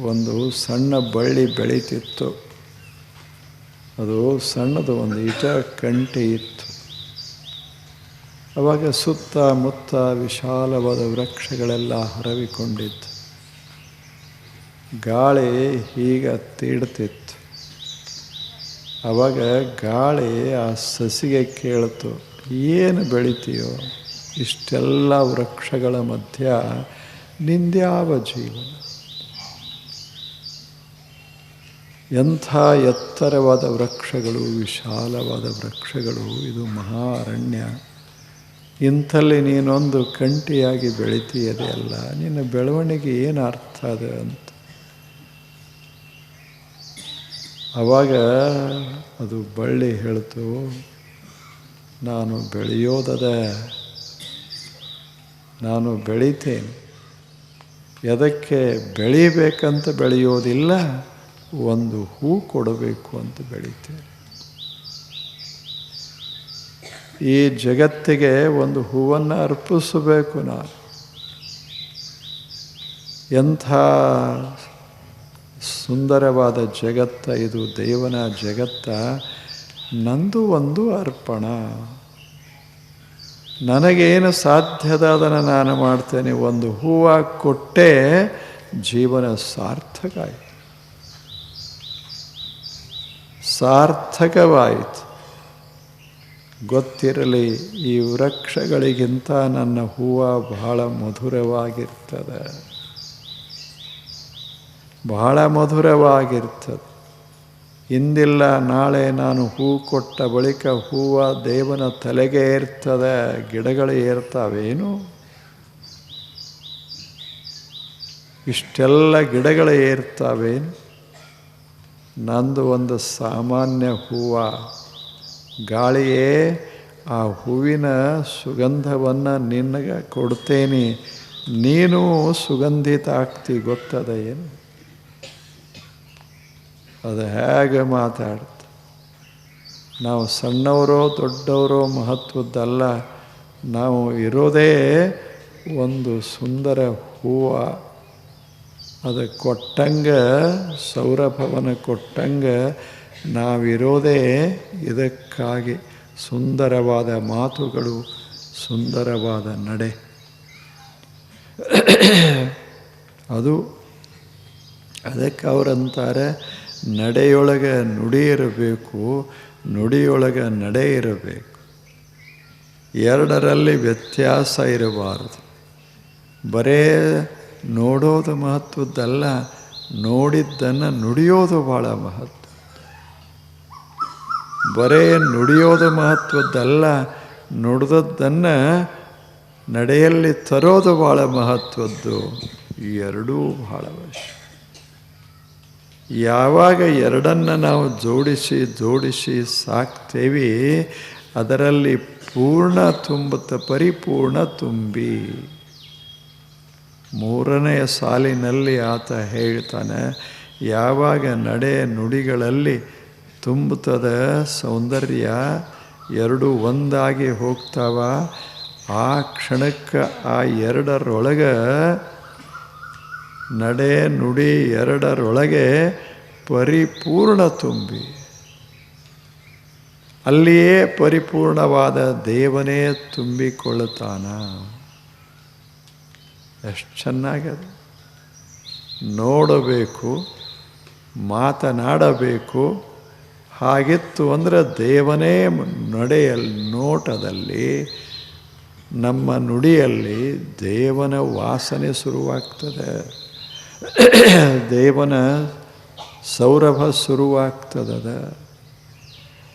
ಒಂದು ಸಣ್ಣ ಬಳ್ಳಿ ಬೆಳೀತಿತ್ತು. ಅದು ಸಣ್ಣದು ಒಂದು ಇಟ ಕಂಟಿ ಇತ್ತು. ಅವಾಗ ಸುತ್ತಮುತ್ತ ವಿಶಾಲವಾದ ವೃಕ್ಷಗಳೆಲ್ಲ ಹರವಿಕೊಂಡಿತ್ತು. ಗಾಳಿ ಹೀಗೆ ತೀಡ್ತಿತ್ತು. ಅವಾಗ ಗಾಳಿ ಆ ಸಸಿಗೆ ಕೇಳ್ತು, ಏನು ಬೆಳಿತೀಯೋ? ಇಷ್ಟೆಲ್ಲ ವೃಕ್ಷಗಳ ಮಧ್ಯ ನಿಂದ್ಯಾವ ಜೀವನ? ಎಂಥ ಎತ್ತರವಾದ ವೃಕ್ಷಗಳು, ವಿಶಾಲವಾದ ವೃಕ್ಷಗಳು, ಇದು ಮಹಾ ಅರಣ್ಯ ಇಂಥಲ್ಲಿ ನೀನೊಂದು ಕಂಟಿಯಾಗಿ ಬೆಳಿತೀಯದೆ ಅಲ್ಲ, ನಿನ್ನ ಬೆಳವಣಿಗೆ ಏನು ಅರ್ಥ ಅದು ಅಂತ. ಆವಾಗ ಅದು ಬಳ್ಳಿ ಹೇಳ್ತು, ನಾನು ಬೆಳೆಯೋದದ, ನಾನು ಬೆಳಿತೇನೆ. ಎದಕ್ಕೆ ಬೆಳಿಬೇಕಂತ ಬೆಳೆಯೋದಿಲ್ಲ ಒಂದು ಹೂ ಕೊಡಬೇಕು ಅಂತ ಬೆಳೀತೇನೆ ಈ ಜಗತ್ತಿಗೆ ಒಂದು ಹೂವನ್ನು ಅರ್ಪಿಸಬೇಕು ನಾನು. ಎಂಥ ಸುಂದರವಾದ ಜಗತ್ತ ಇದು, ದೇವನ ಜಗತ್ತ. ನಂದು ಒಂದು ಅರ್ಪಣ. ನನಗೇನು ಸಾಧ್ಯದ ಅದನ್ನು ನಾನು ಮಾಡ್ತೇನೆ, ಒಂದು ಹೂವು ಕೊಟ್ಟೆ ಜೀವನ ಸಾರ್ಥಕ ಆಯಿತು. ಸಾರ್ಥಕವಾಯಿತು. ಗೊತ್ತಿರಲಿ, ಈ ವೃಕ್ಷಗಳಿಗಿಂತ ನನ್ನ ಹೂವು ಬಹಳ ಮಧುರವಾಗಿರ್ತದೆ. ಬಹಳ ಮಧುರವಾಗಿರ್ತದೆ. ಇಂದಿಲ್ಲ ನಾಳೆ ನಾನು ಹೂ ಕೊಟ್ಟ ಬಳಿಕ ಹೂವು ದೇವನ ತಲೆಗೆ ಏರ್ತದೆ, ಗಿಡಗಳು ಏರ್ತಾವೇನು? ಇಷ್ಟೆಲ್ಲ ಗಿಡಗಳು ಏರ್ತಾವೇನು? ನಂದು ಒಂದು ಸಾಮಾನ್ಯ ಹೂವು. ಗಾಳಿಯೇ, ಆ ಹೂವಿನ ಸುಗಂಧವನ್ನು ನಿನಗೆ ಕೊಡ್ತೇನೆ. ನೀನು ಸುಗಂಧಿತ ಆಗ್ತಿ ಗೊತ್ತದ ಏನು? ಅದು ಹೇಗೆ ಮಾತಾಡ್ತ ನಾವು ಸಣ್ಣವರೋ ದೊಡ್ಡವರೋ ಮಹತ್ವದ್ದಲ್ಲ. ನಾವು ಇರೋದೇ ಒಂದು ಸುಂದರ ಹೂವು. ಅದು ಕೊಟ್ಟಂಗೆ, ಸೌರಭವನ ಕೊಟ್ಟಂಗೆ, ನಾವಿರೋದೇ ಇದಕ್ಕಾಗಿ ಸುಂದರವಾದ ಮಾತುಗಳು, ಸುಂದರವಾದ ನಡೆ. ಅದು ಅದಕ್ಕೆ ಅವರಂತಾರೆ, ನಡೆಯೊಳಗೆ ನುಡಿ ಇರಬೇಕು, ನುಡಿಯೊಳಗೆ ನಡೆ ಇರಬೇಕು. ಎರಡರಲ್ಲಿ ವ್ಯತ್ಯಾಸ ಇರಬಾರದು. ಬರೇ ನೋಡೋದು ಮಹತ್ವದ್ದಲ್ಲ, ನೋಡಿದ್ದನ್ನು ನುಡಿಯೋದು ಭಾಳ ಮಹತ್ವ. ಬರೇ ನುಡಿಯೋದು ಮಹತ್ವದ್ದಲ್ಲ, ನುಡಿದದ್ದನ್ನು ನಡೆಯಲ್ಲಿ ತರೋದು ಭಾಳ ಮಹತ್ವದ್ದು. ಎರಡೂ ಬಹಳ ಅವಶ್ಯ. ಯಾವಾಗ ಎರಡನ್ನು ನಾವು ಜೋಡಿಸಿ ಜೋಡಿಸಿ ಸಾಕ್ತೇವೆ, ಅದರಲ್ಲಿ ಪೂರ್ಣ ತುಂಬುತ್ತ ಪರಿಪೂರ್ಣ ತುಂಬಿ. ಮೂರನೆಯ ಸಾಲಿನಲ್ಲಿ ಆತ ಹೇಳ್ತಾನೆ, ಯಾವಾಗ ನಡೆ ನುಡಿಗಳಲ್ಲಿ ತುಂಬುತ್ತದ ಸೌಂದರ್ಯ ಎರಡು ಒಂದಾಗಿ ಹೋಗ್ತಾವ, ಆ ಕ್ಷಣಕ್ಕೆ ಆ ಎರಡರೊಳಗೆ ನಡೆ ನುಡಿ ಎರಡರೊಳಗೆ ಪರಿಪೂರ್ಣ ತುಂಬಿ. ಅಲ್ಲಿಯೇ ಪರಿಪೂರ್ಣವಾದ ದೇವನೇ ತುಂಬಿಕೊಳ್ಳುತ್ತಾನ. ಎಷ್ಟು ಚೆನ್ನಾಗದ. ನೋಡಬೇಕು, ಮಾತನಾಡಬೇಕು. ಹಾಗಿತ್ತು ಅಂದರೆ ದೇವನೇ ನಡೆಯಲ್ಲಿ ನೋಟದಲ್ಲಿ, ನಮ್ಮ ನುಡಿಯಲ್ಲಿ ದೇವನ ವಾಸನೆ ಶುರುವಾಗ್ತದೆ. ದೇವನ ಸೌರಭ ಶುರುವಾಗ್ತದದ.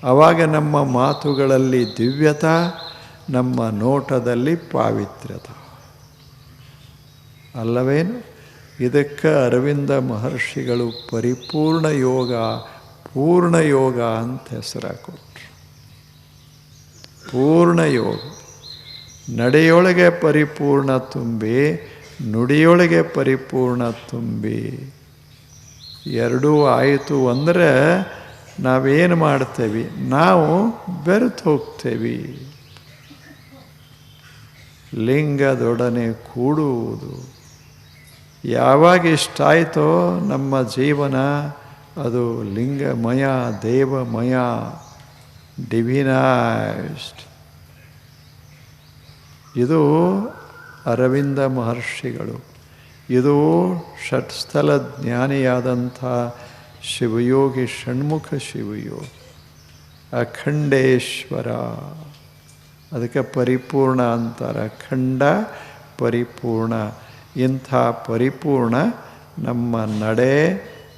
ಆವಾಗ ನಮ್ಮ ಮಾತುಗಳಲ್ಲಿ ದಿವ್ಯತ, ನಮ್ಮ ನೋಟದಲ್ಲಿ ಪಾವಿತ್ರ್ಯತ. ಅಲ್ಲವೇನು? ಇದಕ್ಕೆ ಅರವಿಂದ ಮಹರ್ಷಿಗಳು ಪರಿಪೂರ್ಣ ಯೋಗ, ಪೂರ್ಣ ಯೋಗ ಅಂತ ಹೆಸರಾಕೊಟ್ರು ಪೂರ್ಣ ಯೋಗ. ನಡೆಯೊಳಗೆ ಪರಿಪೂರ್ಣ ತುಂಬಿ, ನುಡಿಯೊಳಗೆ ಪರಿಪೂರ್ಣ ತುಂಬಿ. ಎರಡೂ ಆಯಿತು ಅಂದರೆ ನಾವೇನು ಮಾಡ್ತೇವೆ? ನಾವು ಬೆರೆತು ಹೋಗ್ತೇವೆ. ಲಿಂಗದೊಡನೆ ಕೂಡುವುದು. ಯಾವಾಗ ಇಷ್ಟ ಆಯಿತೋ ನಮ್ಮ ಜೀವನ, ಅದು ಲಿಂಗಮಯ, ದೇವಮಯ, ಡಿವಿನೈಸ್ಡ್. ಇದು ಅರವಿಂದ ಮಹರ್ಷಿಗಳು. ಇದು ಷಟ್ಸ್ಥಲ ಜ್ಞಾನಿಯಾದಂಥ ಶಿವಯೋಗಿ ಷಣ್ಮುಖ ಶಿವಯೋಗಿ ಅಖಂಡೇಶ್ವರ. ಅದಕ್ಕೆ ಪರಿಪೂರ್ಣ ಅಂತಾರೆ. ಅಖಂಡ, ಪರಿಪೂರ್ಣ. ಇಂಥ ಪರಿಪೂರ್ಣ ನಮ್ಮ ನಡೆ,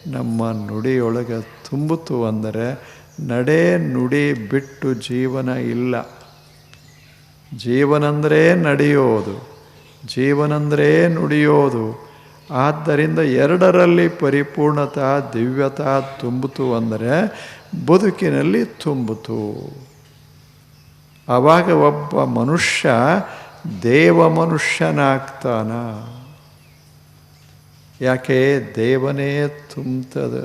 ನಮ್ಮ ನುಡಿಯೊಳಗೆ ತುಂಬಿತು ಅಂದರೆ ನಡೆ ನುಡಿ ಬಿಟ್ಟು ಜೀವನ ಇಲ್ಲ. ಜೀವನಂದರೆ ನಡೆಯೋದು, ಜೀವನಂದರೆ ನುಡಿಯೋದು. ಆದ್ದರಿಂದ ಎರಡರಲ್ಲಿ ಪರಿಪೂರ್ಣತಾ, ದಿವ್ಯತಾ ತುಂಬಿತು ಅಂದರೆ ಬದುಕಿನಲ್ಲಿ ತುಂಬಿತು ಆವಾಗ ಒಬ್ಬ ಮನುಷ್ಯ ದೇವ ಮನುಷ್ಯನಾಗ್ತಾನ. ಯಾಕೆ ದೇವನೇ ತುಂಬ್ತದ,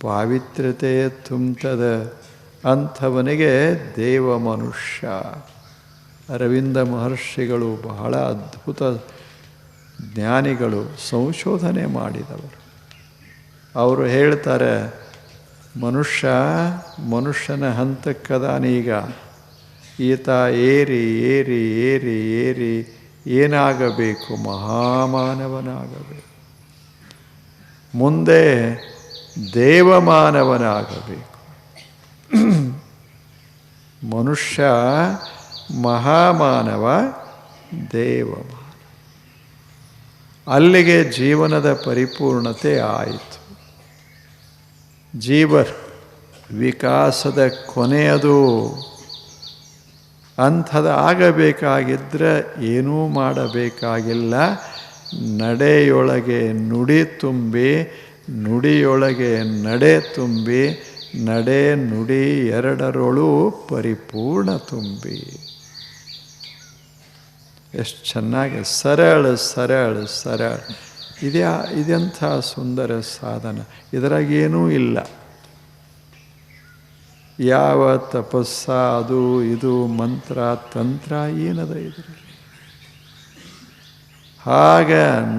ಪಾವಿತ್ರ್ಯತೆ ತುಂಬ್ತದ ಅಂಥವನಿಗೆ ದೇವ ಮನುಷ್ಯ. ಅರವಿಂದ ಮಹರ್ಷಿಗಳು ಬಹಳ ಅದ್ಭುತ ಜ್ಞಾನಿಗಳು ಸಂಶೋಧನೆ ಮಾಡಿದವರು. ಅವರು ಹೇಳ್ತಾರೆ, ಮನುಷ್ಯ ಮನುಷ್ಯನ ಹಂತಕ್ಕದಾನೀಗ ಈತ ಏರಿ ಏರಿ ಏರಿ ಏರಿ ಏನಾಗಬೇಕು ಮಹಾಮಾನವನಾಗಬೇಕು. ಮುಂದೆ ದೇವಮಾನವನಾಗಬೇಕು. ಮನುಷ್ಯ ಮಹಾಮಾನವ ದೇವಮಾನವ ಅಲ್ಲಿಗೆ ಜೀವನದ ಪರಿಪೂರ್ಣತೆ ಆಯಿತು. ಜೀವ ವಿಕಾಸದ ಕೊನೆಯದು ಅಂಥದ್ದು ಆಗಬೇಕಾಗಿದ್ದರೆ ಏನೂ ಮಾಡಬೇಕಾಗಿಲ್ಲ. ನಡೆಯೊಳಗೆ ನುಡಿ ತುಂಬಿ, ನುಡಿಯೊಳಗೆ ನಡೆ ತುಂಬಿ, ನಡೆ ನುಡಿ ಎರಡರೊಳು ಪರಿಪೂರ್ಣ ತುಂಬಿ. ಎಷ್ಟು ಚೆನ್ನಾಗಿ, ಸರಳ ಸರಳ ಸರಳ. ಇದ್ಯಾ ಇದೆಂಥ ಸುಂದರ ಸಾಧನ. ಇದರಾಗೇನೂ ಇಲ್ಲ. ಯಾವ ತಪಸ್ಸ, ಅದು, ಇದು, ಮಂತ್ರ, ತಂತ್ರ ಏನದ ಇದರಲ್ಲಿ? ಹಾಗ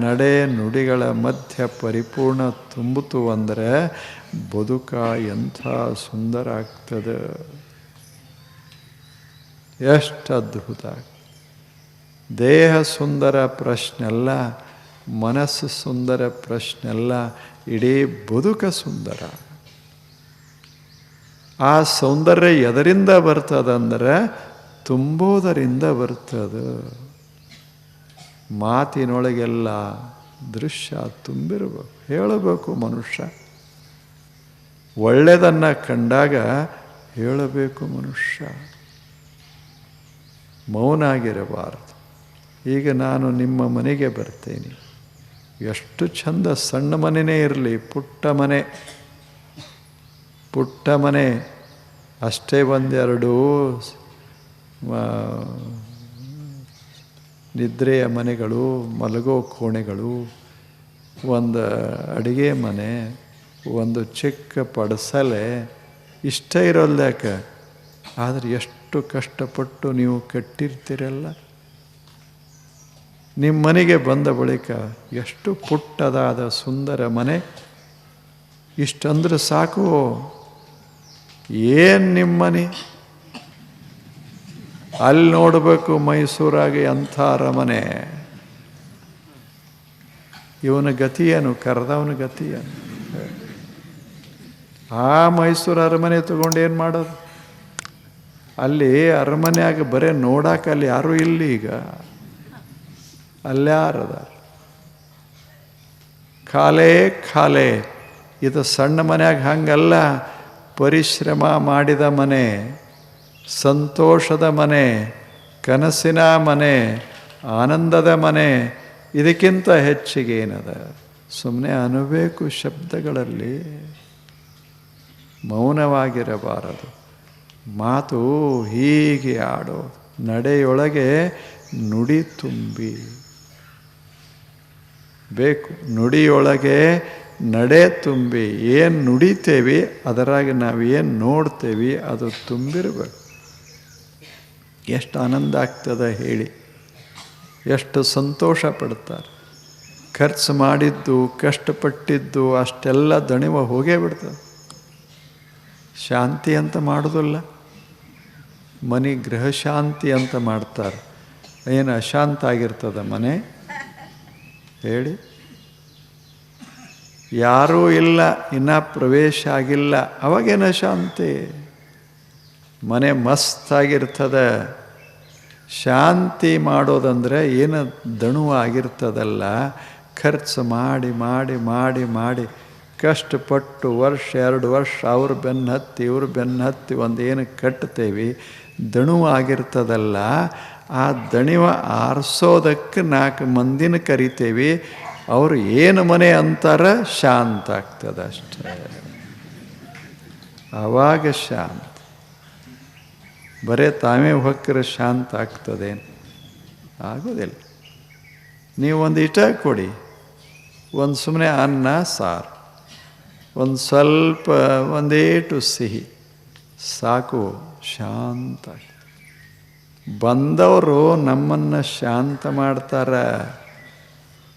ನಡೆ ನುಡಿಗಳ ಮಧ್ಯ ಪರಿಪೂರ್ಣ ತುಂಬಿತು ಅಂದರೆ ಬದುಕ ಎಂಥ ಸುಂದರ ಆಗ್ತದೆ ಎಷ್ಟು ಅದ್ಭುತ. ದೇಹ ಸುಂದರ ಪ್ರಶ್ನೆಲ್ಲ ಮನಸ್ಸು ಸುಂದರ ಪ್ರಶ್ನೆಲ್ಲ ಇಡೀ ಬದುಕ ಸುಂದರ. ಆ ಸೌಂದರ್ಯ ಎದರಿಂದ ಬರ್ತದಂದರೆ ತುಂಬೋದರಿಂದ ಬರ್ತದೆ. ಮಾತಿನೊಳಗೆಲ್ಲ ದೃಶ್ಯ ತುಂಬಿರಬೇಕು. ಹೇಳಬೇಕು ಮನುಷ್ಯ. ಒಳ್ಳೆಯದನ್ನು ಕಂಡಾಗ ಹೇಳಬೇಕು ಮನುಷ್ಯ. ಮೌನ ಆಗಿರಬಾರದು ಈಗ ನಾನು ನಿಮ್ಮ ಮನೆಗೆ ಬರ್ತೇನೆ. ಎಷ್ಟು ಚಂದ ಸಣ್ಣ ಮನೆಯೇ ಇರಲಿ, ಪುಟ್ಟ ಮನೆ. ಪುಟ್ಟ ಮನೆ. ಅಷ್ಟೇ ಒಂದೆರಡು ನಿದ್ರೆಯ ಮನೆಗಳು, ಮಲಗೋ ಕೋಣೆಗಳು, ಒಂದು ಅಡುಗೆ ಮನೆ, ಒಂದು ಚಿಕ್ಕ ಪಡಸಲೆ, ಇಷ್ಟ ಇರೋಲ್ಯಾಕೆ ಆದರೆ ಎಷ್ಟು ಕಷ್ಟಪಟ್ಟು ನೀವು ಕಟ್ಟಿರ್ತೀರಲ್ಲ? ನಿಮ್ಮ ಮನೆಗೆ ಬಂದ ಬಳಿಕ ಎಷ್ಟು ಪುಟ್ಟದಾದ ಸುಂದರ ಮನೆ? ಇಷ್ಟಂದ್ರೆ ಸಾಕು. ಏನು ನಿಮ್ಮ ಮನೆ ಅಲ್ಲಿ ನೋಡಬೇಕು ಮೈಸೂರಾಗೆ ಅಂಥ ಅರಮನೆ. ಇವನ ಗತಿಯೇನು ಕರೆದವನ ಗತಿಯೇನು ಆ ಮೈಸೂರು ಅರಮನೆ ತಗೊಂಡು ಏನು ಮಾಡೋದು? ಅಲ್ಲಿ ಅರಮನೆಯಾಗ ಬರೀ ನೋಡಕ್ಕೆ ಅಲ್ಲಿ ಯಾರೂ ಇಲ್ಲ ಈಗ. ಅಲ್ಲಾರದ ಖಾಲೆ ಖಾಲೆ. ಇದು ಸಣ್ಣ ಮನೆಯಾಗ ಹಂಗಲ್ಲ. ಪರಿಶ್ರಮ ಮಾಡಿದ ಮನೆ. ಸಂತೋಷದ ಮನೆ, ಕನಸಿನ ಮನೆ, ಆನಂದದ ಮನೆ, ಇದಕ್ಕಿಂತ ಹೆಚ್ಚಿಗೆ ಏನದ? ಸುಮ್ಮನೆ ಅನಬೇಕು ಶಬ್ದಗಳಲ್ಲಿ. ಮೌನವಾಗಿರಬಾರದು. ಮಾತು ಹೀಗೆ ಆಡೋ ನಡೆಯೊಳಗೆ ನುಡಿ ತುಂಬಿ. ಬೇಕು, ನುಡಿಯೊಳಗೆ ನಡೆ ತುಂಬಿ. ಏನು ನುಡಿತೇವಿ, ಅದರಾಗಿ ನಾವು ಏನು ನೋಡ್ತೇವಿ, ಅದು ತುಂಬಿರಬೇಕು. ಎಷ್ಟು ಆನಂದ ಆಗ್ತದೆ ಹೇಳಿ. ಎಷ್ಟು ಸಂತೋಷ ಪಡ್ತಾರೆ. ಖರ್ಚು ಮಾಡಿದ್ದು, ಕಷ್ಟಪಟ್ಟಿದ್ದು, ಅಷ್ಟೆಲ್ಲ ದಣಿವ ಹೋಗೇ ಬಿಡ್ತದೆ. ಶಾಂತಿ ಅಂತ ಮಾಡೋದಿಲ್ಲ. ಮನೆ ಗೃಹ ಶಾಂತಿ ಅಂತ ಮಾಡ್ತಾರೆ. ಏನು ಅಶಾಂತ ಆಗಿರ್ತದ ಮನೆ? ಹೇಳಿ. ಯಾರೂ ಇಲ್ಲ, ಇನ್ನೂ ಪ್ರವೇಶ ಆಗಿಲ್ಲ. ಅವಾಗೇನು ಶಾಂತಿ? ಮನೆ ಮಸ್ತಾಗಿರ್ತದೆ. ಶಾಂತಿ ಮಾಡೋದಂದ್ರೆ ಏನು ದಣುವ ಆಗಿರ್ತದಲ್ಲ, ಖರ್ಚು ಮಾಡಿ ಮಾಡಿ ಮಾಡಿ ಮಾಡಿ, ಕಷ್ಟಪಟ್ಟು ವರ್ಷ, ಎರಡು ವರ್ಷ, ಅವ್ರ ಬೆನ್ನು ಹತ್ತಿ, ಇವ್ರ ಬೆನ್ನು ಹತ್ತಿ ಒಂದು ಏನು ಕಟ್ತೇವೆ ದಣುವ ಆಗಿರ್ತದಲ್ಲ, ಆ ದಣಿವ ಆರಿಸೋದಕ್ಕೆ ನಾಲ್ಕು ಮಂದಿನ ಕರಿತೇವೆ, ಅವರು ಏನು ಮನೆ ಅಂತಾರ ಶಾಂತ ಆಗ್ತದೆ ಅಷ್ಟೇ ಆವಾಗ ಶಾಂತ. ಬರೇ ತಾವೇ ಹೊಕ್ಕರೆ ಶಾಂತ ಆಗ್ತದೆ ಆಗೋದಿಲ್ಲ. ನೀವು ಒಂದು ಕೊಡಿ, ಒಂದು ಸುಮ್ಮನೆ ಅನ್ನ, ಸಾರು. ಒಂದು ಸ್ವಲ್ಪ ಒಂದೇಟು ಸಿಹಿ. ಸಾಕು ಶಾಂತ ಬಂದವರು ನಮ್ಮನ್ನು ಶಾಂತ ಮಾಡ್ತಾರೆ.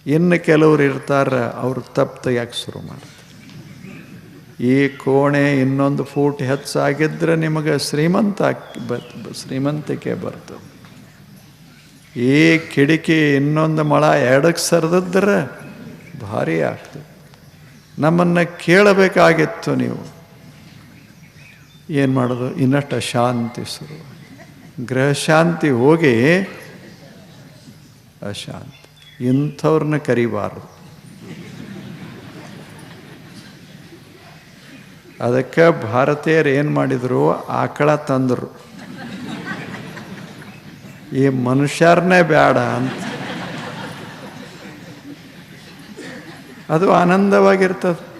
ಇನ್ನು ಕೆಲವರು ಇರ್ತಾರ, ಅವರು ತಪ್ಪು ತೆಗಿಯಕ್ಕೆ ಶುರು ಮಾಡ್ತಾರೆ. ಈ ಕೋಣೆ ಇನ್ನೊಂದು ಫೂಟ್ ಹೆಚ್ಚಾಗಿದ್ದರೆ ನಿಮಗೆ ಶ್ರೀಮಂತ ಬ ಶ್ರೀಮಂತಿಕೆ ಬರ್ತದೆ. ಈ ಕಿಡಿಕಿ ಇನ್ನೊಂದು ಮಳ ಎಡಕ್ಕೆ ಸರಿದ್ರೆ ಭಾರಿ ಆಗ್ತದೆ. ನಮ್ಮನ್ನು ಕೇಳಬೇಕಾಗಿತ್ತು ನೀವು. ಏನು ಮಾಡೋದು? ಇನ್ನಷ್ಟು ಅಶಾಂತಿ ಶುರು. ಗೃಹ ಶಾಂತಿ ಹೋಗಿ ಅಶಾಂತಿ. ಇಂಥವ್ರನ್ನ ಕರಿಬಾರ್ದು. ಅದಕ್ಕೆ ಭಾರತೀಯರು ಏನು ಮಾಡಿದರು? ಆಕಳ ತಂದರು. ಈ ಮನುಷ್ಯರನ್ನೇ ಬೇಡ ಅಂತ. ಅದು ಆನಂದವಾಗಿರ್ತದೆ.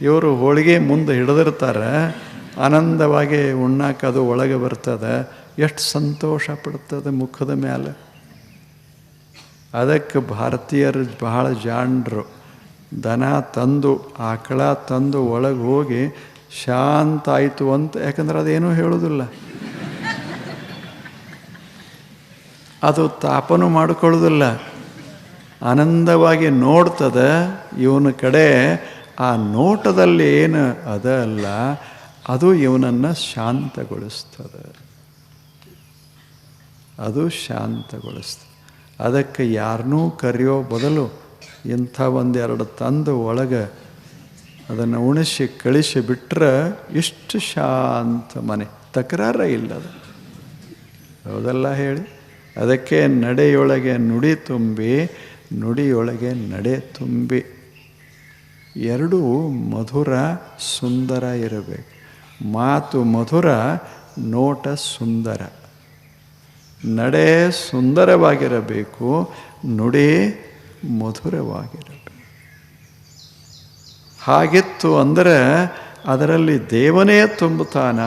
ಇವರು ಹೋಳಿಗೆ ಮುಂದೆ ಹಿಡಿದಿರ್ತಾರೆ. ಆನಂದವಾಗಿ ಉಣ್ಣಾಕ ಅದು ಒಳಗೆ ಬರ್ತದೆ. ಎಷ್ಟು ಸಂತೋಷ ಪಡ್ತದೆ ಮುಖದ ಮೇಲೆ ಅದಕ್ಕೆ ಭಾರತೀಯರು ಬಹಳ ಜಾಣರು. ದನ ತಂದು, ಆಕಳ ತಂದು ಒಳಗೆ ಹೋಗಿ ಶಾಂತ ಆಯಿತು ಅಂತ ಯಾಕಂದ್ರೆ ಅದೇನೂ ಹೇಳೋದಿಲ್ಲ. ಅದು ತಾಪನೂ ಮಾಡಿಕೊಳ್ಳೋದಿಲ್ಲ. ಆನಂದವಾಗಿ ನೋಡ್ತದ ಇವನ ಕಡೆ, ಆ ನೋಟದಲ್ಲಿ ಏನು ಅದ ಅಲ್ಲ, ಅದು ಇವನನ್ನು ಶಾಂತಗೊಳಿಸ್ತದೆ. ಅದು ಶಾಂತಗೊಳಿಸ್ತದೆ. ಅದಕ್ಕೆ ಯಾರನ್ನೂ ಕರೆಯೋ ಬದಲು ಇಂಥ ಒಂದೆರಡು ತಂದು ಒಳಗೆ ಅದನ್ನು ಉಣಿಸಿ ಕಳಿಸಿ ಬಿಟ್ಟರೆ ಇಷ್ಟು ಶಾಂತ ಮನೆ. ತಕರಾರ ಇಲ್ಲ ಅದು. ಹೌದಲ್ಲ ಹೇಳಿ? ಅದಕ್ಕೆ ನಡೆಯೊಳಗೆ ನುಡಿ ತುಂಬಿ, ನುಡಿಯೊಳಗೆ ನಡೆ ತುಂಬಿ. ಎರಡೂ ಮಧುರ ಸುಂದರ ಇರಬೇಕು. ಮಾತು ಮಧುರ, ನೋಟ ಸುಂದರ. ನಡೆ ಸುಂದರವಾಗಿರಬೇಕು, ನುಡಿ ಮಧುರವಾಗಿರಬೇಕು ಹಾಗಿತ್ತು ಅಂದರೆ ಅದರಲ್ಲಿ ದೇವನೇ ತುಂಬುತ್ತಾನ?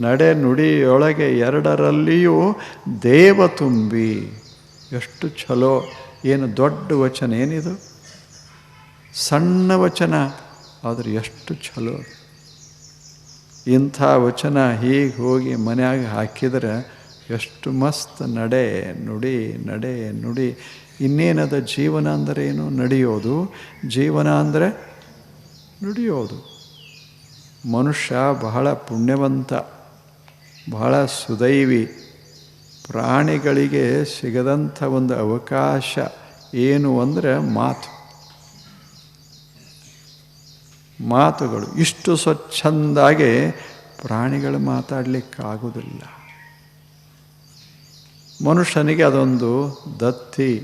ನಡೆ ನುಡಿಯೊಳಗೆ ಎರಡರಲ್ಲಿಯೂ ದೇವ ತುಂಬಿ. ಎಷ್ಟು ಛಲೋ, ಏನು ದೊಡ್ಡ ವಚನ ಏನಿದು? ಸಣ್ಣ ವಚನ, ಆದರೆ ಎಷ್ಟು ಛಲೋ. ಇಂಥ ವಚನ ಹೀಗೆ ಹೋಗಿ ಮನೆಯಾಗ ಹಾಕಿದ್ರೆ ಎಷ್ಟು ಮಸ್ತ್ ನಡೆ ನುಡಿ ನಡೆ ನುಡಿ. ಇನ್ನೇನದ ಜೀವನ ಅಂದರೆ ಏನು? ನಡೆಯೋದು. ಜೀವನ ಅಂದರೆ ನುಡಿಯೋದು. ಮನುಷ್ಯ ಬಹಳ ಪುಣ್ಯವಂತ, ಬಹಳ ಸುದೈವಿ. ಪ್ರಾಣಿಗಳಿಗೆ ಸಿಗದಂಥ ಒಂದು ಅವಕಾಶ ಏನು ಅಂದರೆ ಮಾತು. ಮಾತುಗಳು. ಇಷ್ಟು ಸ್ವಚ್ಛಂದಾಗಿ ಪ್ರಾಣಿಗಳು ಮಾತಾಡಲಿಕ್ಕಾಗೋದಿಲ್ಲ. ಮನುಷ್ಯನಿಗೆ ಅದೊಂದು ದತ್ತಿ,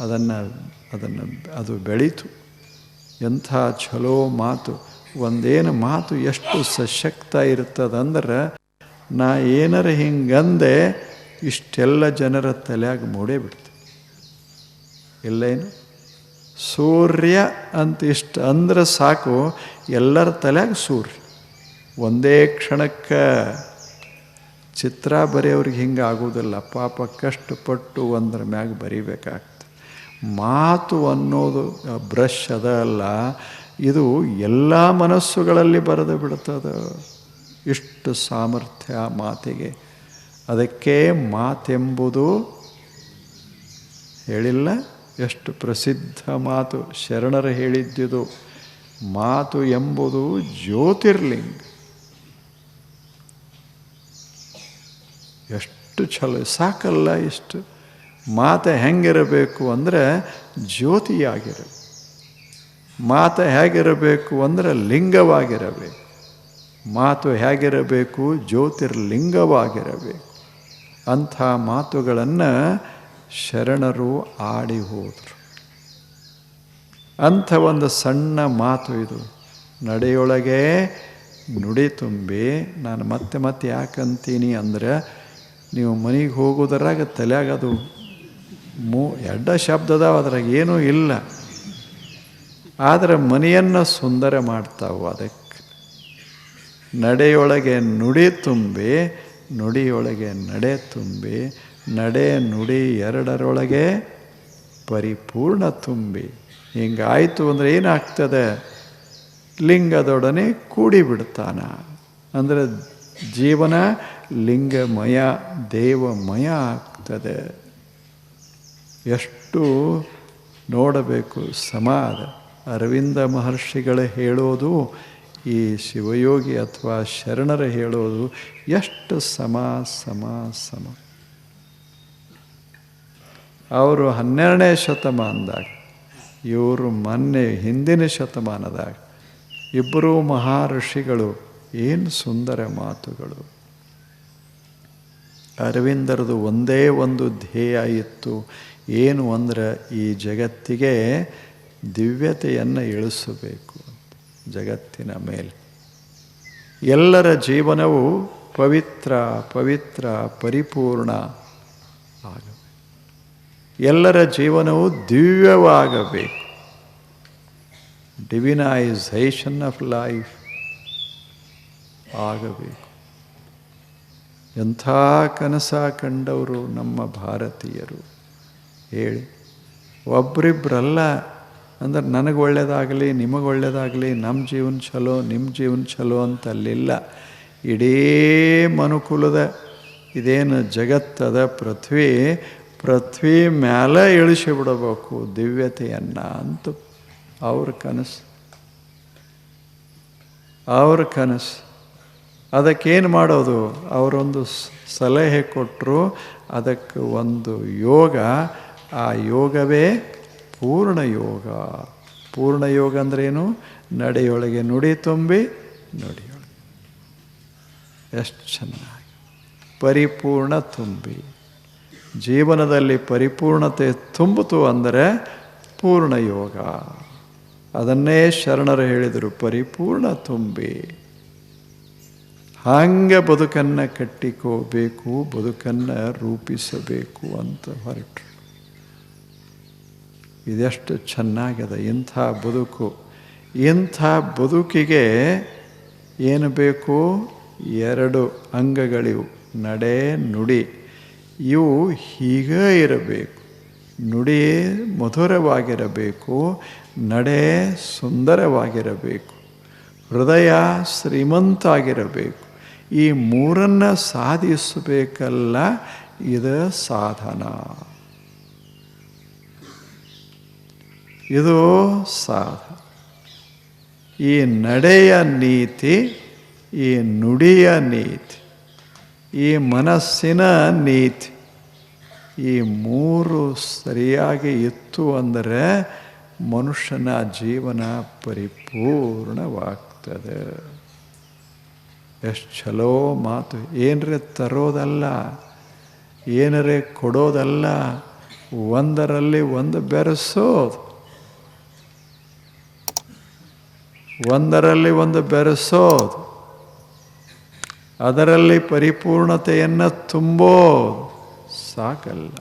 ಅದನ್ನು ಅದನ್ನು ಅದು ಬೆಳೀತು. ಎಂಥ ಛಲೋ ಮಾತು. ಒಂದೇನು ಮಾತು ಎಷ್ಟು ಸಶಕ್ತ ಇರ್ತದಂದ್ರೆ, ನಾ ಏನಾರ ಹಿಂಗಂದೆ ಇಷ್ಟೆಲ್ಲ ಜನರ ತಲೆಯಾಗಿ ಮೂಡೇ ಬಿಡ್ತು. ಇಲ್ಲೇನು ಸೂರ್ಯ ಅಂತ ಇಷ್ಟು ಅಂದ್ರೆ ಸಾಕು, ಎಲ್ಲರ ತಲೆಯಾಗ ಸೂರ್ಯ. ಒಂದೇ ಕ್ಷಣಕ್ಕೆ ಚಿತ್ರ ಬರೆಯೋರಿಗೆ ಹಿಂಗೆ ಆಗೋದಿಲ್ಲ. ಪಾಪ ಕಷ್ಟಪಟ್ಟು ಒಂದ್ರ ಮ್ಯಾಗ ಬರಿಬೇಕಾಗ್ತದೆ. ಮಾತು ಅನ್ನೋದು ಬ್ರಷ್ ಅದ ಅಲ್ಲ, ಇದು ಎಲ್ಲ ಮನಸ್ಸುಗಳಲ್ಲಿ ಬರೆದು ಬಿಡ್ತದೆ. ಇಷ್ಟು ಸಾಮರ್ಥ್ಯ ಮಾತಿಗೆ. ಅದಕ್ಕೆ ಮಾತೆಂಬುದು ಹೇಳಿಲ್ಲ, ಎಷ್ಟು ಪ್ರಸಿದ್ಧ ಮಾತು. ಶರಣರು ಹೇಳಿದ್ದುದು ಮಾತು ಎಂಬುದು ಜ್ಯೋತಿರ್ಲಿಂಗ. ಎಷ್ಟು ಚಲೋ ಸಾಕಲ್ಲ ಇಷ್ಟು. ಮಾತು ಹೆಂಗಿರಬೇಕು ಅಂದರೆ ಜ್ಯೋತಿಯಾಗಿರಬೇಕು. ಮಾತು ಹೇಗಿರಬೇಕು ಅಂದರೆ ಲಿಂಗವಾಗಿರಬೇಕು. ಮಾತು ಹೇಗಿರಬೇಕು, ಜ್ಯೋತಿರ್ಲಿಂಗವಾಗಿರಬೇಕು. ಅಂಥ ಮಾತುಗಳನ್ನು ಶರಣರು ಆಡಿ ಹೋದರು. ಅಂಥ ಒಂದು ಸಣ್ಣ ಮಾತು ಇದು. ನಡೆಯೊಳಗೆ ನುಡಿ ತುಂಬಿ, ನಾನು ಮತ್ತೆ ಮತ್ತೆ ಯಾಕಂತೀನಿ ಅಂದರೆ ನೀವು ಮನೆಗೆ ಹೋಗೋದ್ರಾಗ ತಲೆಯಾಗದು ಮೂ ಎಡ್ಡ ಶಬ್ದ ಅದಾವ, ಅದ್ರಾಗ ಏನೂ ಇಲ್ಲ. ಆದರೆ ಮನೆಯನ್ನು ಸುಂದರ ಮಾಡ್ತಾವು ಅದಕ್ಕೆ. ನಡೆಯೊಳಗೆ ನುಡಿ ತುಂಬಿ, ನುಡಿಯೊಳಗೆ ನಡೆ ತುಂಬಿ, ನಡೆ ನುಡಿ ಎರಡರೊಳಗೆ ಪರಿಪೂರ್ಣ ತುಂಬಿ. ಹಿಂಗಾಯಿತು ಅಂದರೆ ಏನಾಗ್ತದೆ? ಲಿಂಗದೊಡನೆ ಕೂಡಿಬಿಡ್ತಾನ. ಅಂದರೆ ಜೀವನ ಲಿಂಗಮಯ, ದೇವಮಯ ಆಗ್ತದೆ. ಎಷ್ಟು ನೋಡಬೇಕು ಸಮಾಧ ಅರವಿಂದ ಮಹರ್ಷಿಗಳು ಹೇಳೋದು, ಈ ಶಿವಯೋಗಿ ಅಥವಾ ಶರಣರ ಹೇಳೋದು ಎಷ್ಟು ಸಮ ಸಮ ಸಮ. ಅವರು ಹನ್ನೆರಡನೇ ಶತಮಾನದಾಗ, ಇವರು ಮೊನ್ನೆ ಹಿಂದಿನ ಶತಮಾನದಾಗ ಇಬ್ಬರೂ ಮಹರ್ಷಿಗಳು ಏನು ಸುಂದರ ಮಾತುಗಳು. ಅರವಿಂದರದು ಒಂದೇ ಒಂದು ಧ್ಯೇಯ ಇತ್ತು. ಏನು ಅಂದರೆ ಈ ಜಗತ್ತಿಗೆ ದಿವ್ಯತೆಯನ್ನು ಇಳಿಸಬೇಕು ಜಗತ್ತಿನ ಮೇಲೆ. ಎಲ್ಲರ ಜೀವನವು ಪವಿತ್ರ ಪವಿತ್ರ, ಪರಿಪೂರ್ಣ ಆಗಬೇಕು. ಎಲ್ಲರ ಜೀವನವು ದಿವ್ಯವಾಗಬೇಕು. ಡಿವಿನೈಸೇಷನ್ ಆಫ್ ಲೈಫ್ ಆಗಬೇಕು. ಎಂಥ ಕನಸ ಕಂಡವರು ನಮ್ಮ ಭಾರತೀಯರು? ಹೇಳಿ. ಒಬ್ರಿಬ್ರಲ್ಲ, ಅಂದ್ರೆ ನನಗೆ ಒಳ್ಳೆಯದಾಗಲಿ ನಿಮಗೆ ಒಳ್ಳೆಯದಾಗಲಿ ನಮ್ಮ ಜೀವನ ಚಲೋ ನಿಮ್ಮ ಜೀವನ ಚಲೋ ಅಂತ ಅಲ್ಲಿಲ್ಲ ಇಡೀ ಮನುಕುಲದ ಇದೇನು ಜಗತ್ತದ ಪೃಥ್ವಿ ಪೃಥ್ವಿ ಮ್ಯಾಲೆ ಇಳಿಸಿ ಬಿಡಬೇಕು ದಿವ್ಯತೆಯನ್ನು ಅಂತ. ಅವ್ರ ಕನಸು. ಅವ್ರ ಕನಸು. ಅದಕ್ಕೇನು ಮಾಡೋದು? ಅವರೊಂದು ಸಲಹೆ ಕೊಟ್ಟರು ಅದಕ್ಕೆ ಒಂದು ಯೋಗ. ಆ ಯೋಗವೇ ಪೂರ್ಣ ಯೋಗ. ಪೂರ್ಣ ಯೋಗ ಅಂದ್ರೇನು? ನಡೆಯೊಳಗೆ ನುಡಿ ತುಂಬಿ ನುಡಿಯೊಳಗೆ. ಎಷ್ಟು ಚೆನ್ನಾಗಿ. ಪರಿಪೂರ್ಣ ತುಂಬಿ. ಜೀವನದಲ್ಲಿ ಪರಿಪೂರ್ಣತೆ ತುಂಬಿತು ಅಂದರೆ ಪೂರ್ಣ ಯೋಗ. ಅದನ್ನೇ ಶರಣರು ಹೇಳಿದರು, ಪರಿಪೂರ್ಣ ತುಂಬಿ. ಹಾಗೆ ಬದುಕನ್ನು ಕಟ್ಟಿಕೋಬೇಕು, ಬದುಕನ್ನು ರೂಪಿಸಬೇಕು ಅಂತ ಹೊರಟರು. ಇದೆಷ್ಟು ಚೆನ್ನಾಗಿದೆ, ಇಂಥ ಬದುಕು. ಇಂಥ ಬದುಕಿಗೆ ಏನು ಬೇಕು? ಎರಡು ಅಂಗಗಳಿವು. ನಡೆ, ನುಡಿ. ಇವು ಹೀಗೆ ಇರಬೇಕು. ನುಡಿ ಮಧುರವಾಗಿರಬೇಕು, ನಡೆ ಸುಂದರವಾಗಿರಬೇಕು. ಹೃದಯ ಶ್ರೀಮಂತ ಆಗಿರಬೇಕು ಈ ಮೂರನ್ನು ಸಾಧಿಸಬೇಕಲ್ಲ, ಇದು ಸಾಧನ. ಇದು ಸಾಧ. ಈ ನಡೆಯ ನೀತಿ, ಈ ನುಡಿಯ ನೀತಿ, ಈ ಮನಸ್ಸಿನ ನೀತಿ, ಈ ಮೂರು ಸರಿಯಾಗಿ ಇತ್ತು ಅಂದರೆ ಮನುಷ್ಯನ ಜೀವನ ಪರಿಪೂರ್ಣವಾಗ್ತದೆ. ಎಷ್ಟು ಚಲೋ ಮಾತು. ಏನರೇ ತರೋದಲ್ಲ, ಏನರೇ ಕೊಡೋದಲ್ಲ, ಒಂದರಲ್ಲಿ ಒಂದು ಬೆರೆಸೋದು. ಒಂದರಲ್ಲಿ ಒಂದು ಬೆರೆಸೋದು. ಅದರಲ್ಲಿ ಪರಿಪೂರ್ಣತೆಯನ್ನು ತುಂಬೋದು. ಸಾಕಲ್ಲ.